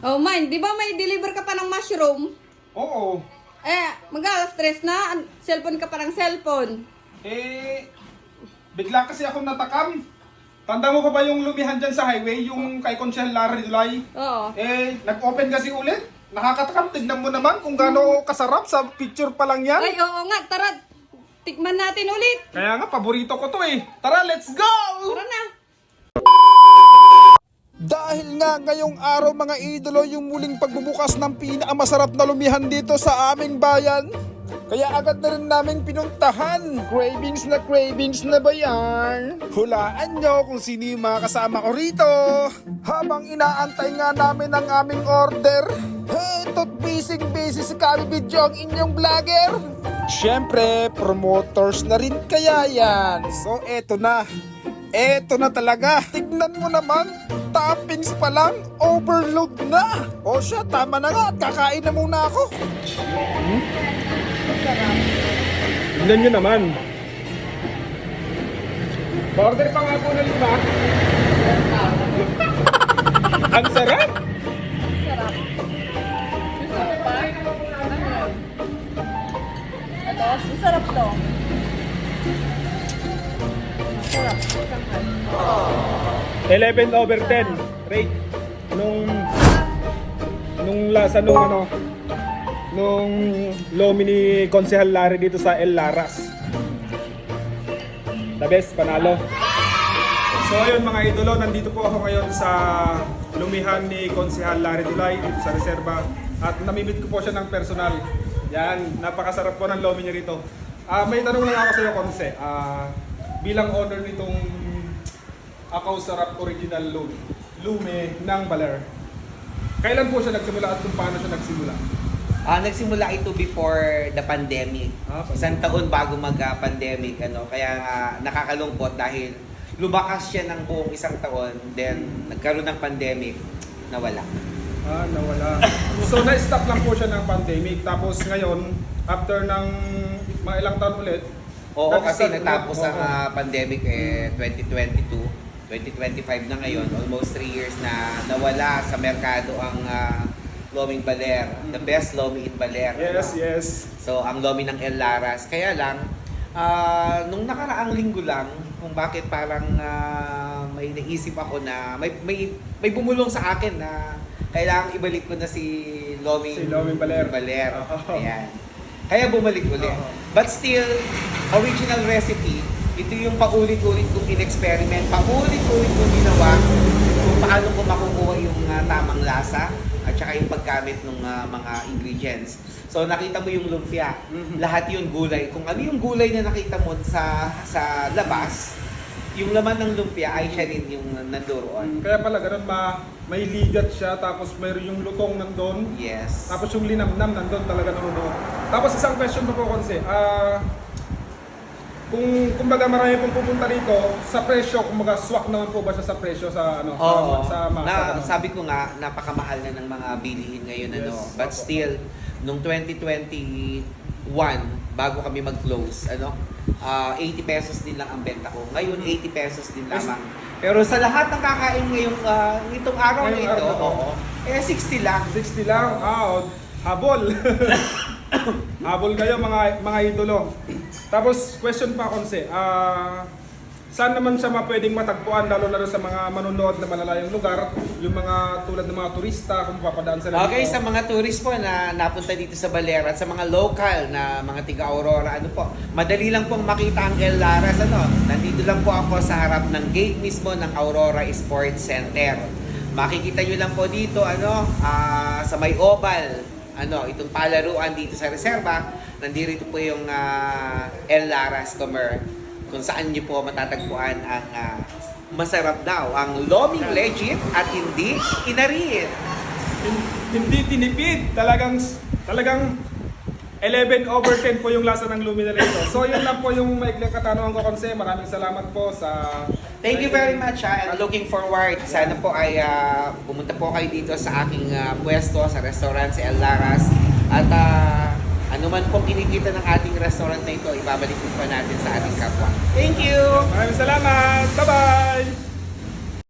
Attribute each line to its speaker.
Speaker 1: Oh, mine, di ba may deliver ka pa ng mushroom?
Speaker 2: Oo.
Speaker 1: Eh, mag-alas stress na, an- cellphone ka pa ng cellphone.
Speaker 2: Eh, bigla kasi ako natakam. Tanda mo pa ba yung lumihan dyan sa highway, yung kay Conchel Larry Dulay?
Speaker 1: Oo.
Speaker 2: Eh, nag-open kasi ulit. Nakakatakam, tignan mo naman kung gaano kasarap sa picture pa lang yan.
Speaker 1: Ay, oo nga, tara, tikman natin ulit.
Speaker 2: Kaya nga, paborito ko to eh. Tara, let's go!
Speaker 1: Tara na.
Speaker 3: Dahil nga ngayong araw mga idolo yung muling pagbubukas ng pinakamasarap na lumihan dito sa aming bayan. Kaya agad na rin naming pinuntahan. Cravings na cravings na ba yan? Hulaan nyo kung sino yung mga kasama ko rito. Habang inaantay nga namin ang aming order. Hey, tot busy busy si Kami Video ang inyong vlogger. Siyempre, promoters na rin kaya yan. So eto na. Eto na talaga. Tignan mo naman. Toppings pa lang. Overload na. O siya, tama na nga. at Kakain na muna ako.
Speaker 2: Tignan nyo naman. Order pa nga po na lima. Ang 11 over 10 rate nung nung lasa nung ano nung lomi ni Konsehal Larry dito sa El Laras. The best, panalo. So ayun mga idolo, nandito po ako ngayon sa lumihan ni Konsehal Larry Dulay dito sa reserba at namimit ko po siya ng personal. Yan, napakasarap po ng lomi niya rito. Ah, may tanong lang ako sa iyo, Konse. Ah, bilang owner nitong Akaw Sarap Original Lume, Lume ng Baler. Kailan po siya nagsimula at kung paano siya nagsimula?
Speaker 4: Ah, nagsimula ito before the pandemic.
Speaker 2: Ah, pandemic.
Speaker 4: Isang taon bago mag-pandemic, ano. Kaya nga nakakalungkot dahil lumakas siya ng buong isang taon, then nagkaroon ng pandemic, nawala.
Speaker 2: Ah, nawala. so na-stop lang po siya ng pandemic. Tapos ngayon, after ng mga ilang taon ulit,
Speaker 4: Oo, kasi
Speaker 2: nag-start
Speaker 4: natapos ang ah, pandemic eh 2022, 2025 na ngayon, almost 3 years na nawala sa merkado ang ah, Loming Baler, the best Lomi in Baler.
Speaker 2: Yes, yes.
Speaker 4: So, ang lomi ng El Laras. Kaya lang, ah, nung nakaraang linggo lang, kung bakit parang ah, may naisip ako na, may, may, may bumulong sa akin na kailangan ibalik ko na si Lomi,
Speaker 2: Si Lomi Baler.
Speaker 4: Baler.
Speaker 2: Oo.
Speaker 4: Ayan. Kaya bumalik ulit.
Speaker 2: Oo.
Speaker 4: But still, original recipe, ito yung paulit-ulit kong in-experiment, paulit-ulit kong ginawa kung paano ko makukuha yung ah, tamang lasa at saka yung paggamit ng ah, mga ingredients. So nakita mo yung lumpia,
Speaker 2: Mhm.
Speaker 4: lahat yung gulay. Kung ano yung gulay na nakita mo sa sa labas, yung laman ng lumpia ay siya rin yung nandoon.
Speaker 2: Kaya pala ganun, ma may ligat siya, tapos mayroon yung lutong nandun,
Speaker 4: Yes.
Speaker 2: tapos yung linamnam nandun talaga nanonood. Tapos isang question pa po, Konse. Ah, kung kumbaga marami pong pupunta rito, sa presyo, kumbaga swak naman po ba siya sa presyo sa ano
Speaker 4: Oo.
Speaker 2: sa, sa masa?
Speaker 4: na, sabi ko nga, napakamahal na ng mga bilihin ngayon.
Speaker 2: Yes,
Speaker 4: ano. But still, nung 2021, bago kami mag-close, ano, ah, 80 pesos din lang ang benta ko. Ngayon, 80 pesos din lamang. Pero sa lahat ng kakain ngayong, ah, itong araw na ito,
Speaker 2: araw
Speaker 4: oo, eh 60 lang.
Speaker 2: 60 lang. Ah, oh, habol. habol kayo mga mga idolo. Tapos question pa konse. Ah, saan naman siya mapwedeng matagpuan lalo na sa mga manonood na malalayong lugar, yung mga tulad ng mga turista kung papadaan sila
Speaker 4: Okay,
Speaker 2: dito.
Speaker 4: sa mga tourist po na napunta dito sa Balera at sa mga local na mga tiga Aurora, ano po, madali lang pong makita ang El Laras, ano, nandito lang po ako sa harap ng gate mismo ng Aurora Sports Center. Makikita nyo lang po dito, ano, ah, sa may oval, ano, itong palaruan dito sa reserva, nandito po yung ah, El Laras Comer, kung saan nyo po matatagpuan ang ah, masarap daw, ang loming legit at hindi inarin.
Speaker 2: Hin- hindi tinipid. Talagang talagang 11 over 10 po yung lasa ng luminal ito. So yun lang po yung maikling katanungan ko konse. Maraming salamat po sa
Speaker 4: Thank you very much ha, and looking forward. Sana po ay ah, pumunta po kayo dito sa aking ah, pwesto sa restaurant sa El Laras. At ah, ano man pong kinikita ng ating restaurant na ito, ibabalik po pa natin sa ating kapwa. Thank you!
Speaker 2: Maraming salamat. Bye-bye.